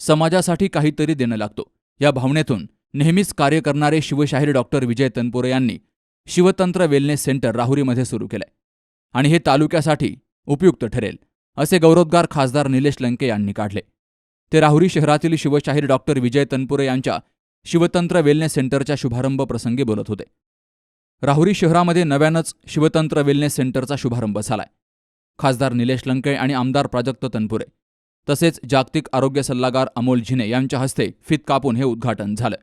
समाजासाठी काहीतरी देणं लागतो. या भावनेतून नेहमीच कार्य करणारे शिवशाहीर डॉक्टर विजय तनपुरे यांनी शिवतंत्र वेलनेस सेंटर राहुरीमध्ये सुरू केलंय. आणि हे तालुक्यासाठी उपयुक्त ठरेल असे गौरवोद्गार खासदार निलेश लंके यांनी काढले. ते राहुरी शहरातील शिवशाहीर डॉक्टर विजय तनपुरे यांच्या शिवतंत्र वेलनेस सेंटरच्या शुभारंभ प्रसंगी बोलत होते. राहुरी शहरामध्ये नव्यानंच शिवतंत्र वेलनेस सेंटरचा शुभारंभ झालाय. खासदार निलेश लंके आणि आमदार प्राजक्त तनपुरे तसेच जागतिक आरोग्य सल्लागार अमोल झिने यांच्या हस्ते फित कापून हे उद्घाटन झालं.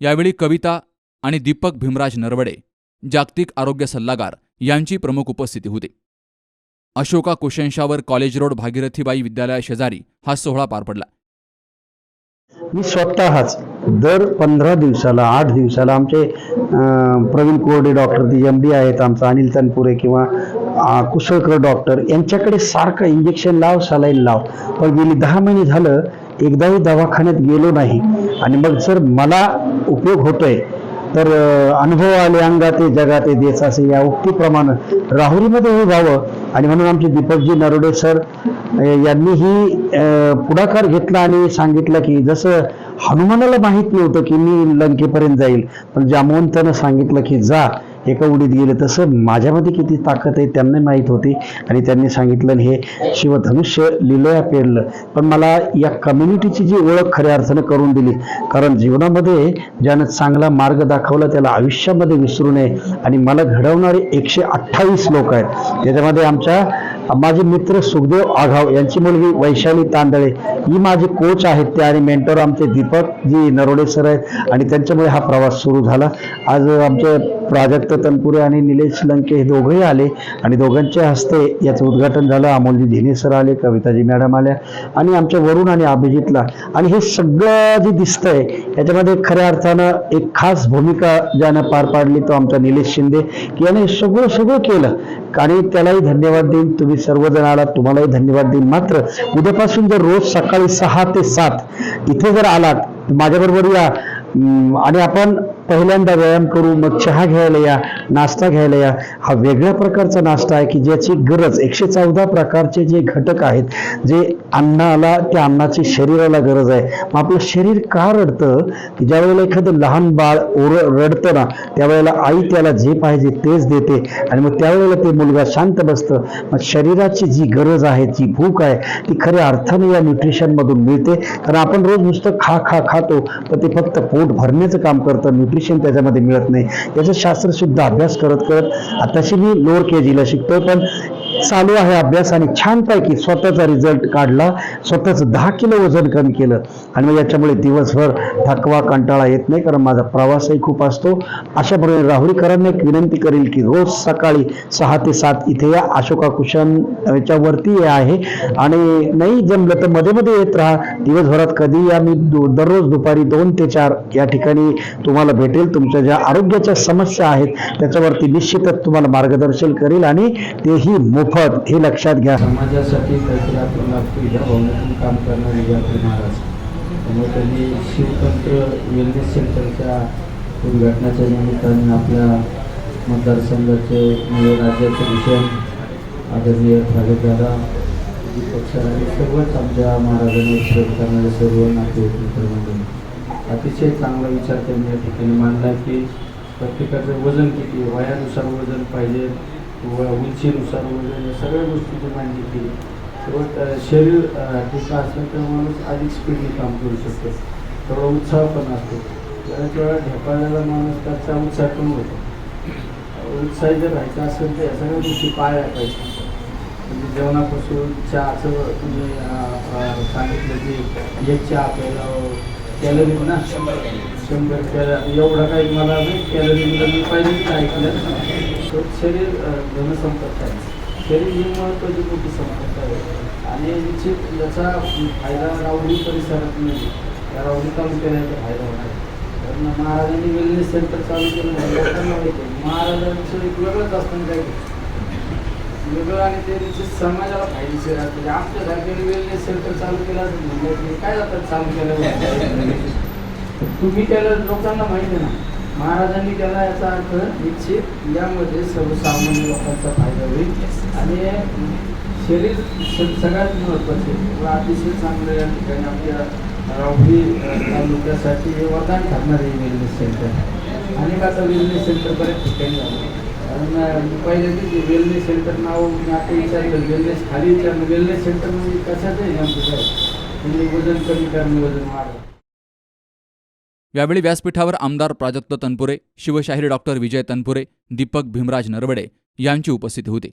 यावेळी कविता आणि दीपक भीमराज नरवडे जागतिक आरोग्य सल्लागार यांची प्रमुख उपस्थिती होती. अशोका कुशेंशावर कॉलेज रोड भागीरथीबाई विद्यालया शेजारी हा सोहळा पार पडला. मी स्वतःच दर पंधरा दिवसाला आठ दिवसाला आमचे प्रवीण कोरडे डॉक्टर ते एम डी आहेत आमचा अनिल तनपुरे किंवा कुशलकर डॉक्टर यांच्याकडे सारखं इंजेक्शन लाव सलाईन लाव. पण गेली दहा महिने झालं एकदाही दवाखान्यात गेलो नाही. आणि मग जर मला उपयोग होतोय तर अनुभव आले अंगाते ते जगात या उक्तीप्रमाणे राहुरीमध्ये हे व्हावं. आणि म्हणून आमचे दीपकजी नरोडे सर यांनीही अं, पुढाकार घेतला आणि सांगितलं की जसं हनुमानाला माहीत नव्हतं की मी लंकेपर्यंत जाईल पण जामवंतानं सांगितलं की जा एका उडीत गेले तसं माझ्यामध्ये किती ताकद आहे त्यांना माहीत होती. आणि त्यांनी सांगितलं आणि हे शिवधनुष्य लिलोया पेरलं. पण मला या कम्युनिटीची जी ओळख खऱ्या अर्थानं करून दिली. कारण जीवनामध्ये ज्यानं चांगला मार्ग दाखवला त्याला आयुष्यामध्ये विसरू नये. आणि मला घडवणारे एकशे अठ्ठावीस लोक आहेत. त्याच्यामध्ये आमच्या माझे मित्र सुखदेव आघाव यांची मुलगी वैशाली तांदळे ही माझे कोच आहेत. ते आणि मेंटर आमचे दीपक जी नरोडे सर आहेत. आणि त्यांच्यामुळे हा प्रवास सुरू झाला. आज आमचे प्राजक्त तनपुरे आणि निलेश लंके हे दोघंही आले. आणि दोघांच्या हस्ते याचं उद्घाटन झालं. अमोलजी धिने सर आले कविताजी मॅडम आल्या. आणि आमच्या वरुण आणि अभिजितला. आणि हे सगळं जे दिसतंय याच्यामध्ये खऱ्या अर्थानं एक खास भूमिका ज्यानं पार पाडली तो आमचा निलेश शिंदे. की याने सगळं सगळं केलं. आणि त्यालाही धन्यवाद देईन. तुम्ही सर्वजण आला तुम्हालाही धन्यवाद देईन. मात्र उद्यापासून जर रोज सकाळी सहा ते सात इथे जर आलात माझ्याबरोबर या आणि आपण पहिल्यांदा व्यायाम करू मग चहा घ्यायला या नाश्ता घ्यायला या. हा वेगळ्या प्रकारचा नाश्ता आहे की ज्याची गरज एकशे चौदा प्रकारचे जे घटक आहेत जे अन्नाला त्या अन्नाची शरीराला गरज आहे. मग आपलं शरीर का रडतं? की ज्यावेळेला एखादं लहान बाळ ओर रडतं ना त्यावेळेला आई त्याला जे पाहिजे तेच देते आणि मग त्यावेळेला ते मुलगा शांत बसतं. मग शरीराची जी गरज आहे जी भूक आहे ती खऱ्या अर्थाने या न्यूट्रिशन मधून मिळते. कारण आपण रोज नुसतं खा खा खातो तर ते फक्त पोट भरण्याचं काम करतं. न्यूट्रिशन त्याच्यामध्ये मिळत नाही. याचं शास्त्रसुद्धा अभ्यास करत करत आताशी मी लोअर के जीला शिकतो पण चालू आहे अभ्यास आणि छानपैकी स्वतःचा रिझल्ट काढला. स्वतःच दहा किलो वजन कमी केलं. आणि मग याच्यामुळे दिवसभर थकवा कंटाळा येत नाही कारण माझा प्रवासही खूप असतो. अशा प्रकारे राहुरीकरांना एक विनंती करेल की रोज सकाळी सहा ते सात इथे या अशोका कुशन याच्यावरती हे आहे. आणि नाही जमलं तर मध्ये मध्ये येत राहा. दिवसभरात कधी या मी दररोज दुपारी दोन ते चार या ठिकाणी तुम्हाला भेटेल. तुमच्या ज्या आरोग्याच्या समस्या आहेत त्याच्यावरती निश्चितच तुम्हाला मार्गदर्शन करेल आणि तेही मोफत हे लक्षात घ्या. समाजासाठी काहीतरी आपण लागतो या भावनेतून काम करणारे व्यापारी महाराज. त्यामुळे त्यांनी शिवतंत्र वेलनेस सेंटरच्या उद्घाटनाच्या निमित्ताने आपल्या मतदारसंघाचे म्हणजे राज्याचे भूषण आदरणीय भाजपदादा दीपक सर आणि सर्वच आमच्या महाराजांनी श्रम करणारे सर्व नातेवाईक मित्रमंडळी. अतिशय चांगला विचार त्यांनी या ठिकाणी मांडला की प्रत्येकाचं वजन किती वयानुसार वजन पाहिजे. व उंचीनुसार वगैरे या सगळ्या गोष्टीची मांडणी केली. तेव्हा शरीर अ, असेल असलं तर माणूस अधिक स्पीडने काम करू शकतो. तेवढा उत्साह पण असतो. कारण वेळा ढेपाळ्याला माणूस त्याचा उत्साह पण होतो. उत्साही जर राहायचं असेल तर या सगळ्या गोष्टी पाळल्या पाहिजे. म्हणजे जेवणापासून चहाचं म्हणजे, तुम्ही सांगितलं की एक चहा आपल्याला कॅलरी म्हणा. शंभर कॅलरी एवढा काही मला कॅलरी मी पाहिजे ऐकलं. तर शरीर अ, जनसंपर्क आहे. शरीर ही महत्त्वाची मोठी संपर्क आहे. आणि निश्चित याचा फायदा राहुरी परिसरात नाही. त्या राहुरी तालुक्याला याचा फायदा होणार आहे. कारण महाराजांनी वेलनेस सेंटर चालू केलं. लोकांना माहिती आहे. महाराजांचं एक वेगळंच असतं काय वेगळं आणि ते समाजाला फायदेशीर असतं म्हणजे आमच्या जागेने वेलनेस सेंटर चालू केलं असं म्हणलं काय जातात चालू केलं? तुम्ही केलं लोकांना माहिती आहे ना महाराजांनी केला याचा अर्थ निश्चित यामध्ये सर्वसामान्य लोकांचा फायदा होईल. आणि शरीर सगळ्यात महत्त्वाचे किंवा अतिशय चांगलं या ठिकाणी आपल्या राहुरी तालुक्यासाठी हे वरदान ठरणार आहे वेलनेस सेंटर अनेक आता वेलनेस सेंटर बऱ्याच ठिकाणी झालं. कारण पहिले वेलनेस सेंटर नाव मी आता विचारलं वेलनेस खाली विचारलं वेलनेस सेंटर म्हणजे कशाचं आहे म्हणजे वजन कमी करणे वजन यावेळी व्यासपीठावर आमदार प्राजक्त तनपुरे शिवशाहीर डॉक्टर विजय तनपुरे दीपक भीमराज नरवडे यांची उपस्थिती होती.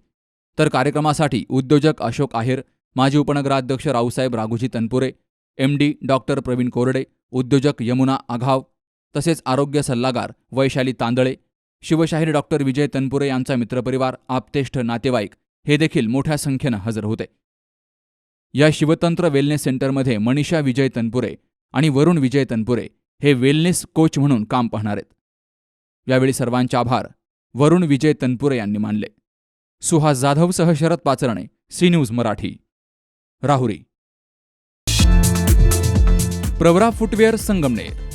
तर कार्यक्रमासाठी उद्योजक अशोक आहेर माजी उपनगराध्यक्ष Raosaheb Raghoji Tanpure M D doctor Praveen Korde उद्योजक यमुना आघाव तसेच आरोग्य सल्लागार वैशाली तांदळे शिवशाहीर डॉक्टर विजय तनपुरे यांचा मित्रपरिवार आपतेष्ठ नातेवाईक हे देखील मोठ्या संख्येनं हजर होते. या शिवतंत्र वेलनेस सेंटरमध्ये मनीषा विजय तनपुरे आणि वरुण विजय तनपुरे हे वेलनेस कोच म्हणून काम पाहणार आहेत. यावेळी सर्वांचे आभार वरुण विजय तनपुरे यांनी मानले. Suhas जाधवसह Sharad Pacharne C news Marathi. Rahuri. Pravara footwear Sangamner.